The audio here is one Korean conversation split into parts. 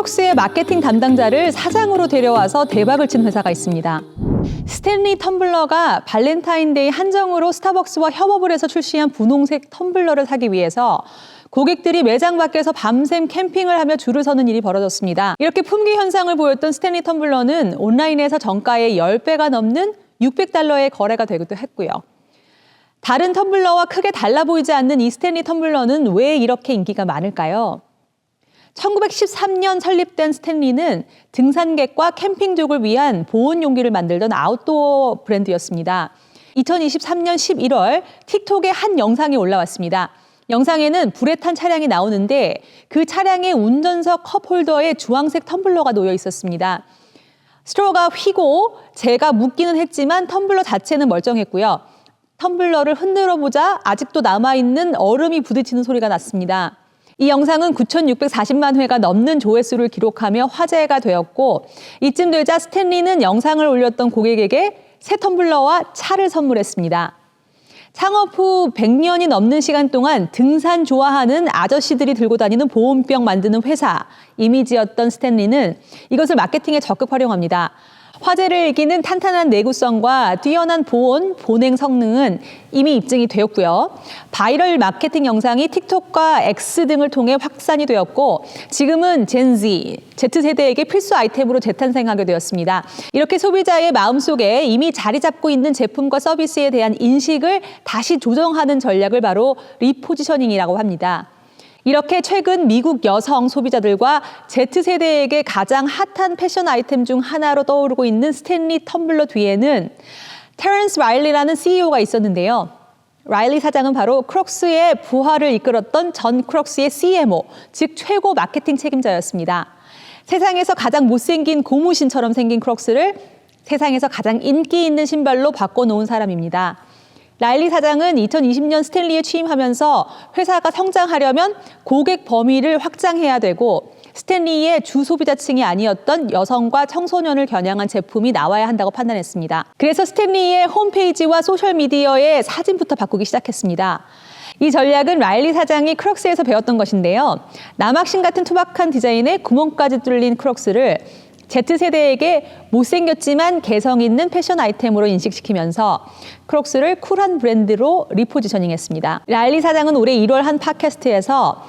크록스의 마케팅 담당자를 사장으로 데려와서 대박을 친 회사가 있습니다. 스탠리 텀블러가 발렌타인데이 한정으로 스타벅스와 협업을 해서 출시한 분홍색 텀블러를 사기 위해서 고객들이 매장 밖에서 밤샘 캠핑을 하며 줄을 서는 일이 벌어졌습니다. 이렇게 품귀 현상을 보였던 스탠리 텀블러는 온라인에서 정가의 10배가 넘는 600달러의 거래가 되기도 했고요. 다른 텀블러와 크게 달라 보이지 않는 이 스탠리 텀블러는 왜 이렇게 인기가 많을까요? 1913년 설립된 스탠리는 등산객과 캠핑족을 위한 보온 용기를 만들던 아웃도어 브랜드였습니다. 2023년 11월 틱톡에 한 영상이 올라왔습니다. 영상에는 불에 탄 차량이 나오는데 그 차량의 운전석 컵홀더에 주황색 텀블러가 놓여 있었습니다. 스트로가 휘고 제가 묻기는 했지만 텀블러 자체는 멀쩡했고요. 텀블러를 흔들어 보자 아직도 남아 있는 얼음이 부딪히는 소리가 났습니다. 이 영상은 9,640만 회가 넘는 조회수를 기록하며 화제가 되었고 이쯤 되자 스탠리는 영상을 올렸던 고객에게 새 텀블러와 차를 선물했습니다. 창업 후 100년이 넘는 시간 동안 등산 좋아하는 아저씨들이 들고 다니는 보온병 만드는 회사 이미지였던 스탠리는 이것을 마케팅에 적극 활용합니다. 화제를 이기는 탄탄한 내구성과 뛰어난 보온, 보냉 성능은 이미 입증이 되었고요. 바이럴 마케팅 영상이 틱톡과 X 등을 통해 확산이 되었고 지금은 젠지, Z세대에게 필수 아이템으로 재탄생하게 되었습니다. 이렇게 소비자의 마음속에 이미 자리 잡고 있는 제품과 서비스에 대한 인식을 다시 조정하는 전략을 바로 리포지셔닝이라고 합니다. 이렇게 최근 미국 여성 소비자들과 Z세대에게 가장 핫한 패션 아이템 중 하나로 떠오르고 있는 스탠리 텀블러 뒤에는 테런스 라일리라는 CEO가 있었는데요. 라일리 사장은 바로 크록스의 부활을 이끌었던 전 크록스의 CMO, 즉 최고 마케팅 책임자였습니다. 세상에서 가장 못생긴 고무신처럼 생긴 크록스를 세상에서 가장 인기 있는 신발로 바꿔놓은 사람입니다. 라일리 사장은 2020년 스탠리에 취임하면서 회사가 성장하려면 고객 범위를 확장해야 되고 스탠리의 주 소비자층이 아니었던 여성과 청소년을 겨냥한 제품이 나와야 한다고 판단했습니다. 그래서 스탠리의 홈페이지와 소셜미디어의 사진부터 바꾸기 시작했습니다. 이 전략은 라일리 사장이 크록스에서 배웠던 것인데요. 남학신 같은 투박한 디자인에 구멍까지 뚫린 크록스를 Z세대에게 못생겼지만 개성 있는 패션 아이템으로 인식시키면서 크록스를 쿨한 브랜드로 리포지셔닝했습니다. 라일리 사장은 올해 1월 한 팟캐스트에서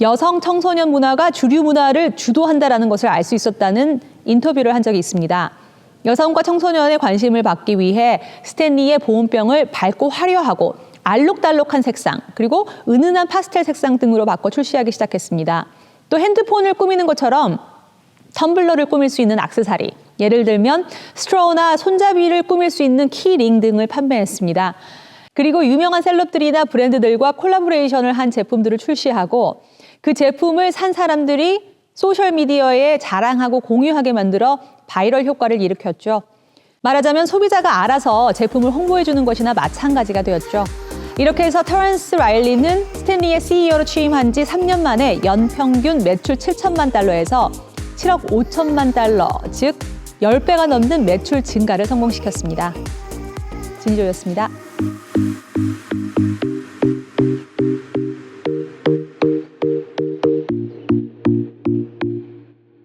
여성 청소년 문화가 주류 문화를 주도한다라는 것을 알 수 있었다는 인터뷰를 한 적이 있습니다. 여성과 청소년의 관심을 받기 위해 스탠리의 보온병을 밝고 화려하고 알록달록한 색상 그리고 은은한 파스텔 색상 등으로 바꿔 출시하기 시작했습니다. 또 핸드폰을 꾸미는 것처럼 텀블러를 꾸밀 수 있는 악세사리, 예를 들면 스트로우나 손잡이를 꾸밀 수 있는 키링 등을 판매했습니다. 그리고 유명한 셀럽들이나 브랜드들과 콜라보레이션을 한 제품들을 출시하고 그 제품을 산 사람들이 소셜미디어에 자랑하고 공유하게 만들어 바이럴 효과를 일으켰죠. 말하자면 소비자가 알아서 제품을 홍보해주는 것이나 마찬가지가 되었죠. 이렇게 해서 터런스 라일리는 스탠리의 CEO로 취임한 지 3년 만에 연평균 매출 7천만 달러에서 7억 5천만 달러, 즉 10배가 넘는 매출 증가를 성공시켰습니다. 진조였습니다.